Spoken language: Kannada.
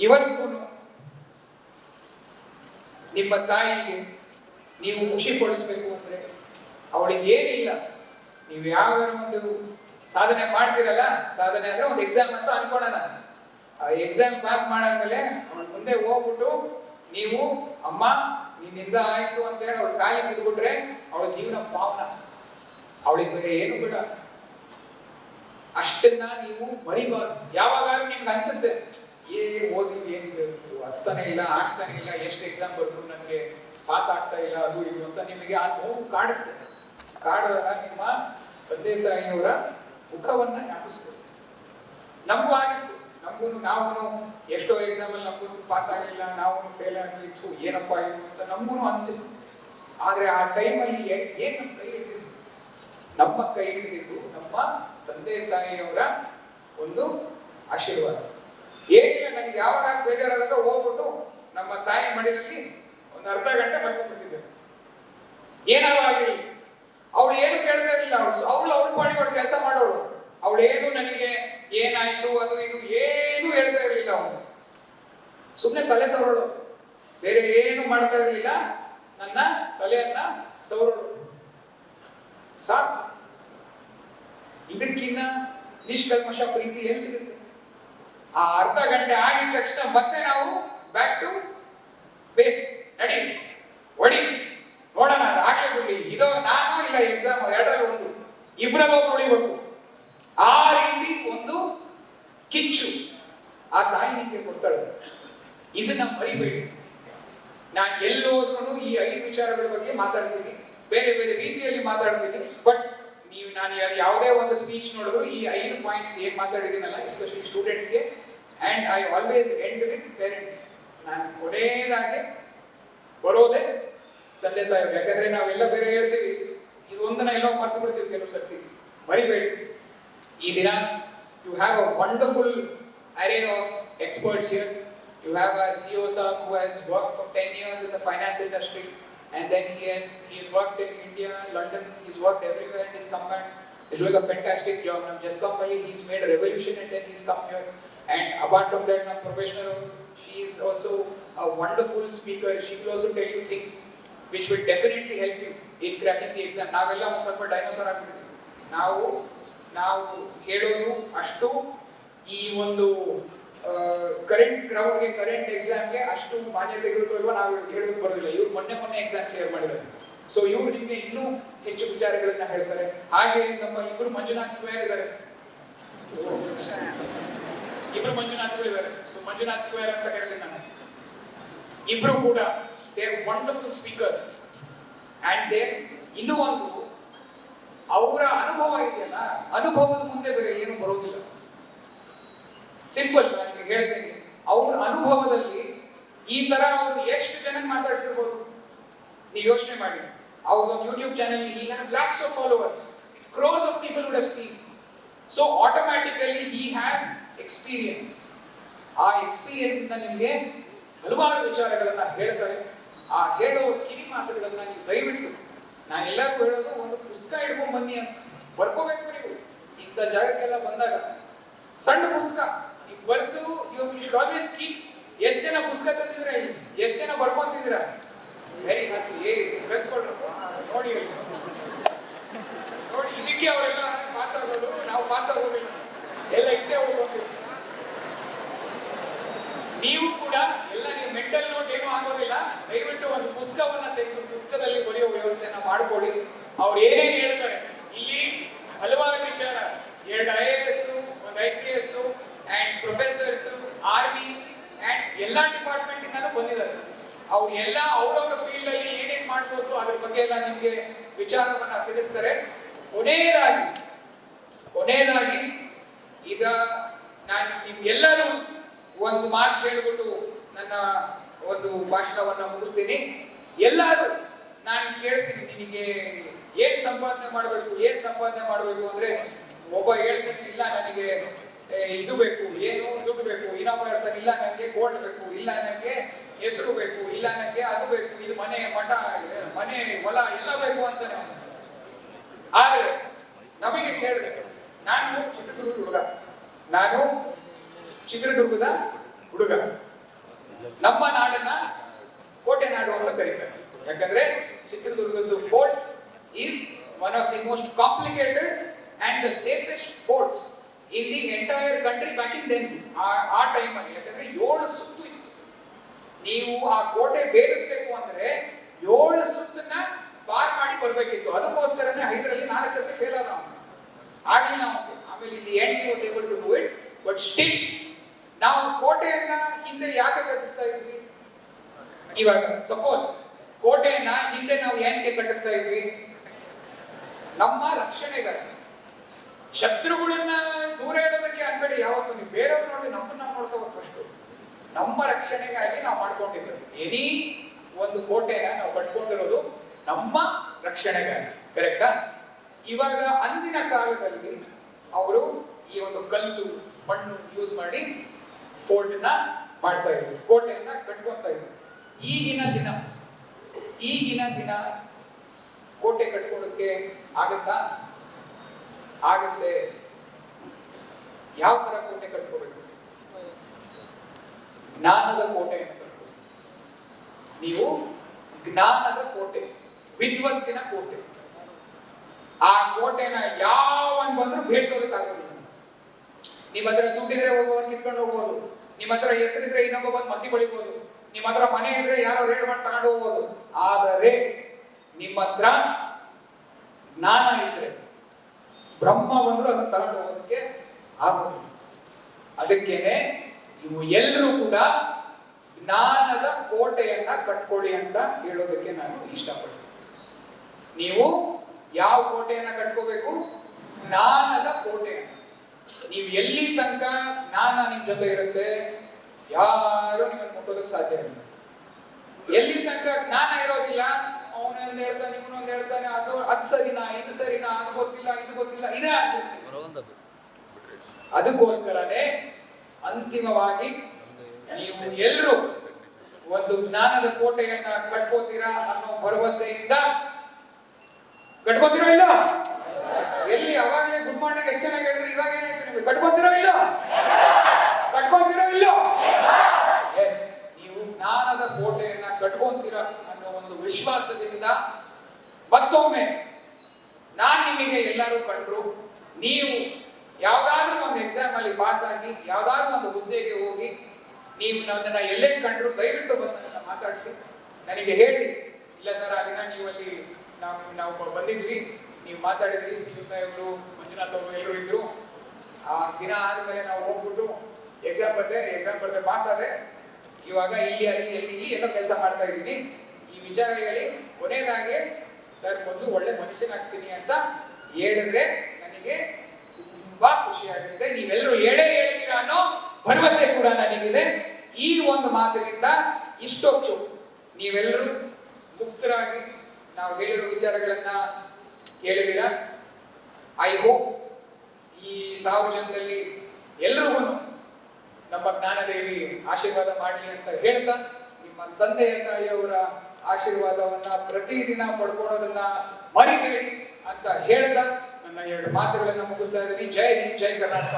ಇವತ್ತಿಗೂ ನಿಮ್ಮ ತಾಯಿಗೆ ನೀವು ಖುಷಿ ಪಡಿಸ್ಬೇಕು ಅಂದ್ರೆ ಅವಳಿಗೆ ಏನಿಲ್ಲ ನೀವು ಯಾವ ಒಂದು ಸಾಧನೆ ಮಾಡ್ತಿರಲ್ಲ? ಸಾಧನೆ ಅಂದ್ರೆ ಒಂದು ಎಕ್ಸಾಮ್ ಅಂತ ಅನ್ಕೊಳ್ಳೋಣ. ಆ ಎಕ್ಸಾಮ್ ಪಾಸ್ ಮಾಡಾದ್ಮೇಲೆ ಅವಳ ಮುಂದೆ ಹೋಗ್ಬಿಟ್ಟು ನೀವು, ಅಮ್ಮ, ನಿನ್ನಿಂದ ಆಯ್ತು ಅಂತ ಹೇಳಿ ಅವಳ ಕಾಲಿ ಬಿದ್ಬಿಟ್ರೆ ಅವಳ ಜೀವನ ಪಾವನ. ಅವಳಿಗೆ ಬೇರೆ ಏನು ಬೇಡ. ಅಷ್ಟನ್ನ ನೀವು ಮರಿಬಾರ್ದು. ಯಾವಾಗಾದ್ರೂ ನಿಮ್ಗೆ ಅನ್ಸುತ್ತೆ ಏ ಓದಿದ್ ಏನಿದೆ ಹಚ್ತಾನೆ ಇಲ್ಲ, ಆಗ್ತಾನೆ ಇಲ್ಲ, ಎಷ್ಟು ಎಕ್ಸಾಮ್ ಬರ್ದ್ರು ನನಗೆ ಪಾಸ್ ಆಗ್ತಾ ಇಲ್ಲ, ಅದು ಇದು ಅಂತ ನಿಮಗೆ ಆ ನೋವು ಕಾಡುತ್ತೆ. ಕಾಡುವಾಗ ನಿಮ್ಮ ತಂದೆ, ತಾಯಿಯವರ ಮುಖವನ್ನ ಜ್ಞಾಪಿಸ್ಬೋದು ನಮಗೂ ಆಗಿತ್ತು. ನಮಗೂ ನಾವು ಎಷ್ಟೋ ಎಕ್ಸಾಮ್ ಅಲ್ಲಿ ನಮಗೂ ಪಾಸ್ ಆಗಿಲ್ಲ ನಾವು ಫೇಲ್ ಆಗಿತ್ತು, ಏನಪ್ಪ ಇದು ಅಂತ ನಮಗೂ ಅನ್ಸಿತ್ತು. ಆದರೆ ಆ ಟೈಮಲ್ಲಿ ಏನು ನಮ್ಮ ಕೈ ಹಿಡಿದಿದ್ದು? ನಮ್ಮ ಕೈ ಹಿಡಿದಿದ್ದು ನಮ್ಮ ತಂದೆ, ತಾಯಿಯವರ ಒಂದು ಆಶೀರ್ವಾದ. ಏನಿಲ್ಲ, ನನಗೆ ಯಾವಾಗ ಬೇಜಾರಾದಾಗ ಹೋಗ್ಬಿಟ್ಟು ನಮ್ಮ ತಾಯಿ ಮಡಿಲಲ್ಲಿ ಒಂದು ಅರ್ಧ ಗಂಟೆ ಮಲ್ಕೊಂಡ್ಬಿಟ್ಟಿದ್ದೆ. ಏನಾದ್ರು ಆಗಿರಲಿ ಅವಳು ಏನು ಕೇಳ್ತಾ ಇರಲಿಲ್ಲ. ಅವಳು ಅವಳು ಅವ್ರ ಪಾಡಿ ಅವಳು ಕೆಲಸ ಮಾಡೋಳು. ಅವಳು ಏನು ನನಗೆ ಏನಾಯ್ತು, ಅದು ಇದು ಏನು ಹೇಳ್ತಾ ಇರಲಿಲ್ಲ ಅವನು ಸುಮ್ಮನೆ ತಲೆ ಸವರಳು. ಬೇರೆ ಏನು ಮಾಡ್ತಾ ಇರಲಿಲ್ಲ. ನನ್ನ ತಲೆಯನ್ನ ಸವರಳು. ಸಾಕು. ಇದಕ್ಕಿನ್ನ ನಿಷ್ಕಲ್ಮಶ ಪ್ರೀತಿ ಏನ್ ಸಿಗುತ್ತೆ? ಆ ಅರ್ಧ ಗಂಟೆ ಆಗಿದ ತಕ್ಷಣ ಮತ್ತೆ ನಾವು ಬ್ಯಾಕ್ ಟು ಬೇಸ್ ನಡಿ ಒಡಿ ನೋಡೋಣ ಅದು ಆಗ್ಲೇ ಬಿಡ್ಲಿ. ಇದು ನಾನು ಇಲ್ಲ ಎಕ್ಸಾಮ್ ಎರಡರಲ್ಲಿ ಒಂದು. ಇಬ್ಬರಲ್ಲಿ ಉಳಿಬೇಕು. ಆ ರೀತಿ ಒಂದು ಕಿಚ್ಚು ಆ ತಾಯಿ ನಿಮಗೆ ಕೊಡ್ತಾಳೆ. ಇದನ್ನ ಮರಿಬೇಡಿ. ನಾನು ಎಲ್ಲಿ ಹೋದ್ರೂ ಈ ಐದು ವಿಚಾರಗಳ ಬಗ್ಗೆ ಮಾತಾಡ್ತೀನಿ. ಬೇರೆ ಬೇರೆ ರೀತಿಯಲ್ಲಿ ಮಾತಾಡ್ತೀನಿ. ಬಟ್ ನೀವು ನಾನು ಯಾವುದೇ ಒಂದು ಸ್ಪೀಚ್ ನೋಡಿದ್ರು ಈ ಐದು ಪಾಯಿಂಟ್ಸ್ ಏನು ಮಾತಾಡಿದ್ದೀನಲ್ಲ ಎಸ್ಪೆಷಲಿ ಸ್ಟೂಡೆಂಟ್ಸ್ಗೆ and I always end with parents ನಾನು ಕೊನೆಯದಾಗಿ ಬರೋದೇ ತಂದೆ ತಾಯಿ ಯಾಕಂದ್ರೆ ನಾವೆಲ್ಲ ಬೇರೆ ಹೇಳ್ತೀವಿ, ಇದು ಒಂದನ್ನ ಎಲ್ಲೋ ಮರ್ತು ಬಿಡ್ತೀವಿ ಕೆಲವು ಸರ್ತಿ. ಮರಿಬೇಡಿ. ಈ ದಿನ you have a wonderful array of experts you have have C O sir who has worked for 10 years in the finance industry. and then he has he's worked in India, London, he's worked everywhere and he's come back. He's doing a fantastic job. Now just come he's made a revolution and then he's come here. And apart from that, now professional, she is also a wonderful speaker. She will also tell you things which will definitely help you in cracking the exam. ನಾವೆಲ್ಲ ಒಂದು ಸ್ವಲ್ಪ ಡೈನೋಸರ್ ಆಗ್ಬಿಟ್ಟಿದ್ದೀವಿ ನಾವು ನಾವು ಹೇಳೋದು ಅಷ್ಟು ಈ ಒಂದು ಕರೆಂಟ್ ಕ್ರೌಡ್ಗೆ ಕರೆಂಟ್ ಎಕ್ಸಾಮ್ಗೆ ಅಷ್ಟು ಮಾನ್ಯತೆ ಇರುತ್ತೋ ನಾವು ಹೇಳೋಕೆ ಬರೋದಿಲ್ಲ. ಇವ್ರು ಮೊನ್ನೆ ಮೊನ್ನೆ ಎಕ್ಸಾಮ್ ಕ್ಲಿಯರ್ ಮಾಡಿದ್ದಾರೆ. ಸೊ ಇವ್ರು ನಿಮಗೆ ಇನ್ನೂ ಹೆಚ್ಚು ವಿಚಾರಗಳನ್ನ ಹೇಳ್ತಾರೆ. ಹಾಗೆ ನಮ್ಮ ಇಬ್ಬರು ಮಂಜುನಾಥ್ ಸ್ಕ್ವೇರ್ ಇದ್ದಾರೆ. ಇಬ್ರು ಮಂಜುನಾಥ್ಗಳು ಇದ್ದಾರೆ. ಸೊ ಮಂಜುನಾಥ್ ಸ್ಕ್ವೇರ್ ಅಂತ ಕರೀತೀನಿ ನಾನು. ಇಬ್ರು ಕೂಡ they wonderful speakers and they ಇನ್ನೂ ಒಂದು, ಅವರ ಅನುಭವ ಇದೆಯಲ್ಲ, ಅನುಭವದ ಮುಂದೆ ಬೇರೆ ಏನು ಬರೋದಿಲ್ಲ. ಸಿಂಪಲ್ ನಾನು ನಿಮಗೆ ಹೇಳ್ತೇನೆ. ಅವ್ರ ಅನುಭವದಲ್ಲಿ ಈ ತರ ಅವರು ಎಷ್ಟು ಜನ ಮಾತಾಡ್ಸಿರ್ಬೋದು? ನೀವು ಯೋಚನೆ ಮಾಡಿ. ಅವ್ರ ಒಂದು YouTube channel he have lakhs of followers crores of people would have seen so automatically he has experience ಆ ಎಕ್ಸ್ಪೀರಿಯನ್ಸ್ ಇಂದ ನಿಮಗೆ ಹಲವಾರು ವಿಚಾರಗಳನ್ನ ಹೇಳ್ತಾರೆ. ಆ ಹೇಳೋ ಕಿವಿ ಮಾತುಗಳನ್ನ ನೀವು ದಯವಿಟ್ಟು ನಾನು ಹೇಳೋದು ಒಂದು ಪುಸ್ತಕ ಹಿಡ್ಕೊಂಡು ಬನ್ನಿ ಅಂತ. ಬರ್ಕೋಬೇಕು ನೀವು. ಇಂಥ ಜಾಗಕ್ಕೆಲ್ಲ ಬಂದಾಗ ಸಣ್ಣ ಪುಸ್ತಕ. ಬರ್ದು ಯು ಶುಡ್ ಆಲ್ವೇಸ್ ಕೀಪ್ ಎಷ್ಟು ಜನ ಪುಸ್ತಕ ತಂದಿದ್ರೆ ಎಷ್ಟು ಜನ ಬರ್ಕೊಂತಿದ್ದೀರ? ವೆರಿ ಹ್ಯಾಪಿ ಏ ಬರೆದ್ಕೊಡ್ರು ನೋಡಿ ನೋಡಿ, ಇದಕ್ಕೆ ಅವರೆಲ್ಲ ಪಾಸ್ ಆಗೋದು, ನಾವು ಪಾಸ್ ಆಗೋದಿಲ್ಲ. ಎಲ್ಲ ಇದೆ ಹೋಗ್ತೀವಿ ನೀವು ಕೂಡ ಎಲ್ಲ ನೀವು ಮೆಂಟಲ್ ನೋಟ್ ಏನು ಆಗೋದಿಲ್ಲ. ದಯವಿಟ್ಟು ಒಂದು ಪುಸ್ತಕವನ್ನ ತೆಗೆದು ಪುಸ್ತಕದಲ್ಲಿ ಬರೆಯೋ ವ್ಯವಸ್ಥೆಯನ್ನ ಮಾಡ್ಕೊಳ್ಳಿ. ಅವ್ರು ಏನೇನು ಹೇಳ್ತಾರೆ? ಇಲ್ಲಿ ಹಲವಾರು ವಿಚಾರ. ಎರಡು ಐ ಎ ಎಸ್ ಒಂದು I P S and professors army and ಎಲ್ಲಾ ಡಿಪಾರ್ಟ್ಮೆಂಟ್ ಇಂದಲೂ ಬಂದಿದ್ದಾರೆ ಅವ್ರು ಎಲ್ಲ ಅವರವರ ಫೀಲ್ಡ್ ಅಲ್ಲಿ ಏನೇನ್ ಮಾಡ್ಬೋದು ಅದ್ರ ಬಗ್ಗೆ ಎಲ್ಲ ನಿಮ್ಗೆ ವಿಚಾರವನ್ನ ತಿಳಿಸ್ತಾರೆ. ಕೊನೆಯದಾಗಿ ಕೊನೆಯದಾಗಿ ಈಗ ನಾನು ನಿಮ್ಗೆಲ್ಲರೂ ಒಂದು ಮಾತು ಹೇಳಿಬಿಟ್ಟು ನನ್ನ ಒಂದು ಭಾಷಣವನ್ನ ಮುಗಿಸ್ತೀನಿ. ಎಲ್ಲರೂ ನಾನು ಕೇಳ್ತೀನಿ ನಿನಗೆ ಏನ್ ಸಂಪಾದನೆ ಮಾಡಬೇಕು, ಏನ್ ಸಂಪಾದನೆ ಮಾಡಬೇಕು ಅಂದ್ರೆ ಒಬ್ಬ ಹೇಳ್ತಾನೆ, ಇಲ್ಲ ನನಗೆ ಇದು ಬೇಕು, ಏನು ದುಡ್ಡು ಬೇಕು ಇನ್ನೊಬ್ಬ ಹೇಳ್ತಾನೆ, ಇಲ್ಲ ನನಗೆ ಗೋಲ್ಡ್ ಬೇಕು, ಇಲ್ಲ ನನಗೆ ಹೆಸರು ಬೇಕು ಇಲ್ಲ ನನಗೆ ಅದು ಬೇಕು, ಇದು ಮನೆ ಮಠ ಮನೆ ಹೊಲ ಎಲ್ಲ ಬೇಕು ಅಂತಾನೆ ಆದರೆ ನಮಗೆ ಕೇಳಿದೆ ನಾನು ಚಿತ್ರದುರ್ಗದ ಹುಡುಗ ನಾನು ಚಿತ್ರದುರ್ಗದ ಹುಡುಗ. ನಮ್ಮ ನಾಡನ್ನ ಕೋಟೆ ನಾಡು ಅಂತ ಕರೀತಾರೆ. ಯಾಕಂದ್ರೆ ಚಿತ್ರದುರ್ಗದ fort is one of the most complicated and the safest forts in the entire country back in then ಆ ಟೈಮಲ್ಲಿ ಯಾಕಂದ್ರೆ ಏಳು ಸುತ್ತು ನೀವು ಆ ಕೋಟೆ ಬೇರಿಸ್ಬೇಕು ಅಂದ್ರೆ ಏಳು ಸುತ್ತನ್ನ ಪಾರ್ ಮಾಡಿ ಬರ್ಬೇಕಿತ್ತು ಅದಕ್ಕೋಸ್ಕರನೇ ಐದರಲ್ಲಿ ನಾಲ್ಕು ಸತಿ ಫೇಲ್ ಆದ ಅವನು. ಆಗ್ಲಿಲ್ಲ ಆಮೇಲೆ ಇಲ್ಲಿ and was able to do it but still ನಾವು ಕೋಟೆಯನ್ನ ಹಿಂದೆ ಯಾಕೆ ಕಟ್ಟಿಸ್ತಾ ಇದ್ವಿ? ಇವಾಗ ಸಪೋಸ್ ಕೋಟೆಯನ್ನ ಹಿಂದೆ ನಾವು ಏನಕ್ಕೆ ಕಟ್ಟಿಸ್ತಾ ಇದ್ವಿ. ನಮ್ಮ ರಕ್ಷಣೆಗಾಗಿ ಶತ್ರುಗಳನ್ನ ದೂರ ಇಡೋದಕ್ಕೆ ಅನ್ಬೇಡಿ ಯಾವತ್ತೂ ನೀವು ಬೇರೆಯವ್ರು ನೋಡಿ ನಮ್ಮನ್ನ ನೋಡ್ತಾ ಫಸ್ಟ್ ನಮ್ಮ ರಕ್ಷಣೆಗಾಗಿ ನಾವು ಮಾಡ್ಕೊಂಡಿದ್ದೆ ಎನಿ ಒಂದು ಕೋಟೆನ ನಾವು ಕಟ್ಕೊಂಡಿರೋದು ನಮ್ಮ ರಕ್ಷಣೆಗಾಗಿ ಕರೆಕ್ಟಾ ಇವಾಗ ಅಂದಿನ ಕಾಲದಲ್ಲಿ ಅವರು ಈ ಒಂದು ಕಲ್ಲು, ಮಣ್ಣು ಯೂಸ್ ಮಾಡಿ ಫೋರ್ಟ್ನ ಮಾಡ್ತಾ ಇದ್ರು, ಕೋಟೆಯನ್ನ ಕಟ್ಕೊತಾ ಇದ್ರು. ಈಗಿನ ದಿನ ಈಗಿನ ದಿನ ಕೋಟೆ ಕಟ್ಕೊಳ್ಳೋಕೆ ಆಗುತ್ತಾ? ಆಗುತ್ತೆ. ಯಾವ ತರ ಕೋಟೆ ಕಟ್ಕೋಬೇಕು? ಜ್ಞಾನದ ಕಟ್ಕೋಬೇಕು ನೀವು ಜ್ಞಾನದ ಕೋಟೆ, ವಿದ್ವಂತಿನ ಕೋಟೆ. ಆ ಕೋಟೆನ ಯಾವನ್ ಬಂದ್ರು ಭೇಟಿಸೋದಕ್ಕಾಗಲ್ಲ ನಿಮ್ಮ ಹತ್ರ ದುಡ್ಡಿದ್ರೆ ಒಬ್ಬವನ್ ಕಿತ್ಕೊಂಡು ಹೋಗ್ಬೋದು. ನಿಮ್ಮ ಹತ್ರ ಹೆಸರಿದ್ರೆ ಇನ್ನೊಬ್ಬ ಬಂದು ಮಸಿ ಬಳಿಬೋದು. ನಿಮ್ಮ ಹತ್ರ ಮನೆ ಇದ್ರೆ ಯಾರೋ ರೇಡ್ ಮಾಡಿ ತಗೊಂಡು ಹೋಗ್ಬೋದು. ಆದರೆ ನಿಮ್ಮ ಹತ್ರ ಜ್ಞಾನ ಇದ್ರೆ ಬ್ರಹ್ಮ ಬಂದ್ರು ಅದನ್ನ ತಗೊಂಡು ಹೋಗೋದಕ್ಕೆ ಆಗ್ಬೋದು ಅದಕ್ಕೇನೆ ಇವು ಎಲ್ಲರೂ ಕೂಡ ಜ್ಞಾನದ ಕೋಟೆಯನ್ನ ಕಟ್ಕೊಳ್ಳಿ ಅಂತ ಹೇಳೋದಕ್ಕೆ ನಾನು ಇಷ್ಟಪಡ್ತೀನಿ. ನೀವು ಯಾವ ಕೋಟೆಯನ್ನ ಕಟ್ಕೋಬೇಕು? ಜ್ಞಾನದ ಕೋಟೆಯನ್ನ. ನೀವು ಎಲ್ಲಿ ತನಕ ಜ್ಞಾನ ನಿಮ್ ಜೊತೆ ಇರುತ್ತೆ ಯಾರು ನಿಮ್ಮನ್ನು ಮುಟ್ಟೋದಕ್ಕೆ ಸಾಧ್ಯ ಇಲ್ಲ. ಎಲ್ಲಿ ತನಕ ಜ್ಞಾನ ಇರೋದಿಲ್ಲ ಅವನೊಂದ್ ಹೇಳ್ತಾನೆ ಇವನೊಂದ್ ಹೇಳ್ತಾನೆ ಅದು ಅದು ಸರಿನಾ ಇದು ಸರಿನಾ ಅದು ಗೊತ್ತಿಲ್ಲ ಇದು ಗೊತ್ತಿಲ್ಲ ಇದೇ ಆಗ್ಬಿಡುತ್ತೆ. ಅದಕ್ಕೋಸ್ಕರನೇ ಅಂತಿಮವಾಗಿ ನೀವು ಎಲ್ಲರೂ ಒಂದು ಜ್ಞಾನದ ಕೋಟೆಯನ್ನ ಕಟ್ಕೋತೀರಾ ಅನ್ನೋ ಭರವಸೆಯಿಂದ ಕಟ್ಕೋತಿರೋ ಇಲ್ಲ? ಎಲ್ಲಿ ಅವಾಗಲೇ ಗುಡ್ ಮಾರ್ನಿಂಗ್ ಎಷ್ಟು ಚೆನ್ನಾಗಿ ಹೇಳಿದ್ರು, ಇವಾಗ ಏನಾಯ್ತು ನಿಮಗೆ? ಕಟ್ಕೋತೀರೋ ಇಲ್ಲ? ಕಟ್ಕೋತೀರೋ ಇಲ್ಲ? ಎಸ್ ನೀವು ಜ್ಞಾನದ ಕೋಟೆಯನ್ನ ಕಟ್ಕೊಂತೀರಾ ಅನ್ನೋ ಒಂದು ವಿಶ್ವಾಸದಿಂದ ಮತ್ತೊಮ್ಮೆ ನಾನ್ ನಿಮಗೆ ಎಲ್ಲರೂ ಕಂಡ್ರು, ನೀವು ಯಾವ್ದಾದ್ರೂ ಒಂದು ಎಕ್ಸಾಮ್ ಅಲ್ಲಿ ಪಾಸ್ ಆಗಿ, ಯಾವ್ದಾದ್ರು ಒಂದು ಹುದ್ದೆಗೆ ಹೋಗಿ ನೀವು ನನ್ನ ಎಲ್ಲೇ ಕಂಡ್ರು ದಯವಿಟ್ಟು ಬಂದು ನನ್ನ ಮಾತಾಡಿಸಿ. ನನಗೆ ಹೇಳಿ, ಇಲ್ಲ ಸರ್, ಆ ದಿನ ನೀವು ಅಲ್ಲಿ ನಾವು ನಾವು ಬಂದಿದ್ವಿ, ನೀವು ಮಾತಾಡಿದ್ರಿ, ಸಿ ಯು ಸಾಹೇಬರು, ಮಂಜುನಾಥ್ ಅವರು ಎಲ್ಲರೂ ಇದ್ರು. ಆ ದಿನ ಆದ್ಮೇಲೆ ನಾವು ಹೋಗ್ಬಿಟ್ಟು ಎಕ್ಸಾಮ್ ಬರ್ತೆ ಎಕ್ಸಾಮ್ ಬರ್ದೆ ಪಾಸ್ ಆದೆ. ಇವಾಗ ಇಲ್ಲಿ, ಅಲ್ಲಿ, ಎಲ್ಲಿ ಎಲ್ಲ ಕೆಲಸ ಮಾಡ್ತಾ ಇದ್ದೀನಿ. ಈ ವಿಚಾರ ಹೇಳಿ ಕೊನೆಯದಾಗಿ ಸರ್ ಮೊದಲು ಒಳ್ಳೆ ಮನುಷ್ಯನಾಗ್ತೀನಿ ಅಂತ ಹೇಳಿದ್ರೆ ನನಗೆ ತುಂಬಾ ಖುಷಿ ಆಗುತ್ತೆ ನೀವೆಲ್ಲರೂ ಹೇಳೇ ಹೇಳ್ತೀರಾ ಅನ್ನೋ ಭರವಸೆ ಕೂಡ ನನಗಿದೆ. ಈ ಒಂದು ಮಾತಿನಿಂದ ಇಷ್ಟೊತ್ತು ನೀವೆಲ್ಲರೂ ಮುಕ್ತರಾಗಿ ನಾವು ಹೇಳಿರೋ ವಿಚಾರಗಳನ್ನ ಕೇಳಿದಿರ ಐ ಹೋಪ್ ಈ ಸಾರ್ವಜನದಲ್ಲಿ ಜನದಲ್ಲಿ ಎಲ್ರಿಗೂ ನಮ್ಮ ಜ್ಞಾನದೇವಿ ಆಶೀರ್ವಾದ ಮಾಡಲಿ ಅಂತ ಹೇಳ್ತಾ, ನಿಮ್ಮ ತಂದೆಯ ತಾಯಿಯವರ ಆಶೀರ್ವಾದವನ್ನ ಪ್ರತಿದಿನ ಪಡ್ಕೊಳ್ಳೋದನ್ನ ಮರಿಬೇಡಿ ಅಂತ ಹೇಳ್ತಾ ನನ್ನ ಎರಡು ಮಾತುಗಳನ್ನ ಮುಗಿಸ್ತಾ ಇದ್ದೀನಿ ಜೈ ಹಿಂದ್ ಜೈ ಕರ್ನಾಟಕ